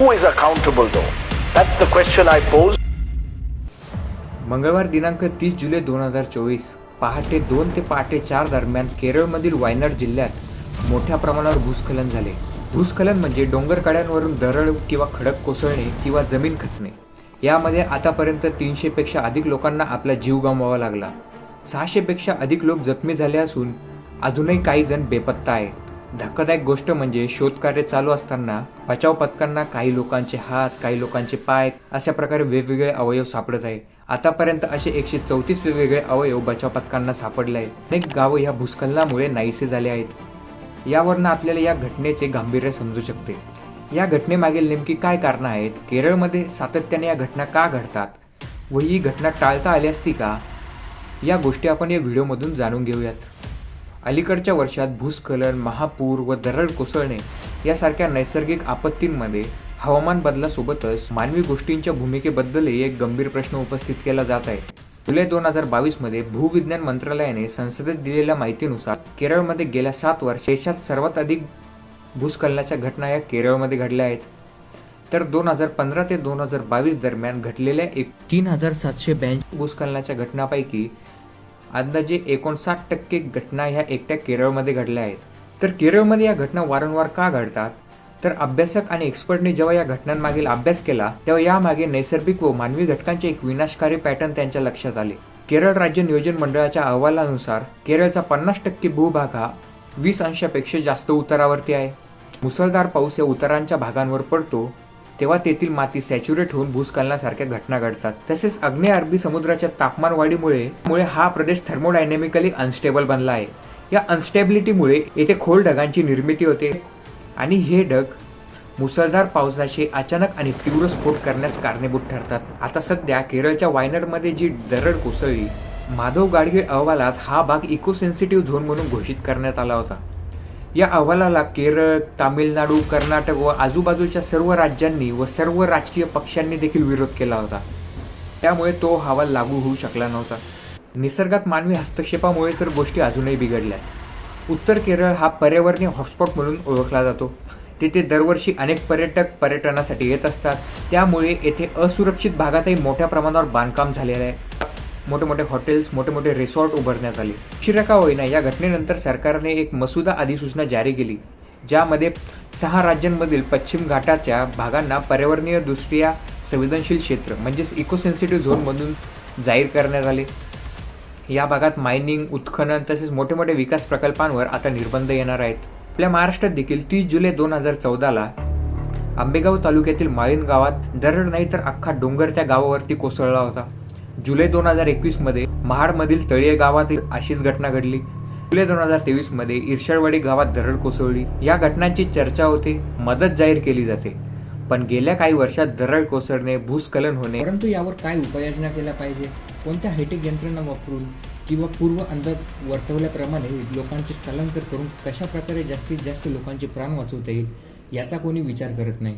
Who is accountable though? That's the question I pose. मंगळवार दिनांक तीस जुलै दोन हजार चोवीस पहाटे दोन ते पहाटे चार दरम्यान केरळमधील वायनाड जिल्ह्यात मोठ्या प्रमाणावर भूस्खलन झाले भूस्खलन म्हणजे डोंगरकड्यांवरून दरड किंवा खडक कोसळणे किंवा जमीन खचणे यामध्ये आतापर्यंत तीनशेपेक्षा अधिक लोकांना आपला जीव गमवावा लागला सहाशेपेक्षा अधिक लोक जखमी झाले असून अजूनही काही जण बेपत्ता आहेत धक्कादायक गोष्ट म्हणजे शोधकार्य चालू असताना बचाव पथकांना काही लोकांचे हात काही लोकांचे पाय अशा प्रकारे वेगवेगळे अवयव सापडत आहे. आतापर्यंत असे एकशे चौतीस वेगवेगळे अवयव बचाव पथकांना सापडले आहेत. अनेक गावं या भूस्खलनामुळे नाहीसे झाले आहेत. यावरनं आपल्याला या घटनेचे गांभीर्य समजू शकते. या घटनेमागील नेमकी काय कारणं आहेत? केरळमध्ये सातत्याने या घटना का घडतात? व ही घटना टाळता आली असती का? या गोष्टी आपण या व्हिडिओमधून जाणून घेऊयात. अलीकडच्या वर्षात भूस्खलन महापूर व दरड कोसळणे यासारख्या नैसर्गिक आपत्तींमध्ये हवामान बदलासोबतच मानवी गोष्टींच्या भूमिकेबद्दलही एक गंभीर प्रश्न उपस्थित केला जात आहे. जुलै दोन हजार बावीसमध्ये भूविज्ञान मंत्रालयाने संसदेत दिलेल्या माहितीनुसार केरळमध्ये गेल्या सात वर्ष देशात सर्वात अधिक भूस्खलनाच्या घटना या केरळमध्ये घडल्या आहेत. तर दोन हजार पंधरा ते दोन हजार बावीस दरम्यान घडलेल्या एक तीन हजार सातशे ब्याऐंशी भूस्खलनाच्या घटनापैकी अंदाजे एकोणसाठ टक्के घटना ह्या एकट्या केरळमध्ये घडल्या आहेत. तर केरळमध्ये या घटना वारंवार का घडतात? तर अभ्यासक आणि एक्सपर्टने जेव्हा या घटनांमागील अभ्यास केला तेव्हा यामागे नैसर्गिक व मानवी घटकांचे एक विनाशकारी पॅटर्न त्यांच्या लक्षात आले. केरळ राज्य नियोजन मंडळाच्या अहवालानुसार केरळचा पन्नास टक्के भूभाग हा वीस अंशापेक्षा जास्त उतारावरती आहे. मुसळधार पाऊस या उतारांच्या भागांवर पडतो. तेव्हा तेथील माती सॅच्युरेट होऊन भूस्खलनासारख्या घटना घडतात. तसेच अग्ने अरबी समुद्राच्या तापमान वाढीमुळे मुळे हा प्रदेश थर्मोडायनेमिकली अनस्टेबल बनला आहे. या अनस्टेबिलिटीमुळे येथे खोल ढगांची निर्मिती होते आणि हे ढग मुसळधार पावसाचे अचानक आणि तीव्र स्फोट करण्यास कारणीभूत ठरतात. आता सध्या केरळच्या वायनाडमध्ये जी दरड कोसळली माधव गाडगीळ अहवालात हा भाग इको सेन्सिटिव्ह झोन म्हणून घोषित करण्यात आला होता. या अहवालाला केरळ तामिळनाडू कर्नाटक व आजूबाजूच्या सर्व राज्यांनी व सर्व राजकीय पक्षांनी देखील विरोध केला होता. त्यामुळे तो अहवाल लागू होऊ शकला नव्हता. निसर्गात मानवी हस्तक्षेपामुळे तर गोष्टी अजूनही बिघडल्या उत्तर केरळ हा पर्यावरणीय हॉटस्पॉट म्हणून ओळखला जातो. तिथे दरवर्षी अनेक पर्यटक पर्यटनासाठी येत असतात. त्यामुळे येथे असुरक्षित भागातही मोठ्या प्रमाणावर बांधकाम झालेलं आहे. मोठे मोठे हॉटेल्स मोठे मोठे रिसॉर्ट उभारण्यात आले. उशिरा का होईना या घटनेनंतर सरकारने एक मसुदा अधिसूचना जारी केली ज्यामध्ये सहा राज्यांमधील पश्चिम घाटाच्या भागांना पर्यावरणीय दृष्ट्या संवेदनशील क्षेत्र म्हणजेच इकोसेन्सिटिव्ह झोनमधून जाहीर करण्यात आले. या भागात मायनिंग उत्खनन तसेच मोठे मोठे विकास प्रकल्पांवर आता निर्बंध येणार आहेत. आपल्या महाराष्ट्रात देखील तीस जुलै दोन हजार चौदाला आंबेगाव तालुक्यातील माळीन गावात दरड नाही तर अख्खा डोंगर त्या गावावरती कोसळला होता. जुलै दोन हजार एकवीसमध्ये महाडमधील तळीये गावातील अशीच घटना घडली. जुलै दोन हजार तेवीसमध्ये गावात दरड कोसळली. या घटनांची चर्चा होते मदत जाहीर केली जाते. पण गेल्या काही वर्षात दरड कोसळणे भूस्खलन होणे. परंतु यावर काय उपाययोजना केल्या पाहिजे? कोणत्या हायटेक यंत्रणा वापरून किंवा पूर्व अंदाज वर्तवल्याप्रमाणे लोकांचे स्थलांतर करून कशा प्रकारे जास्तीत जास्त लोकांचे प्राण वाचवता येईल याचा कोणी विचार करत नाही.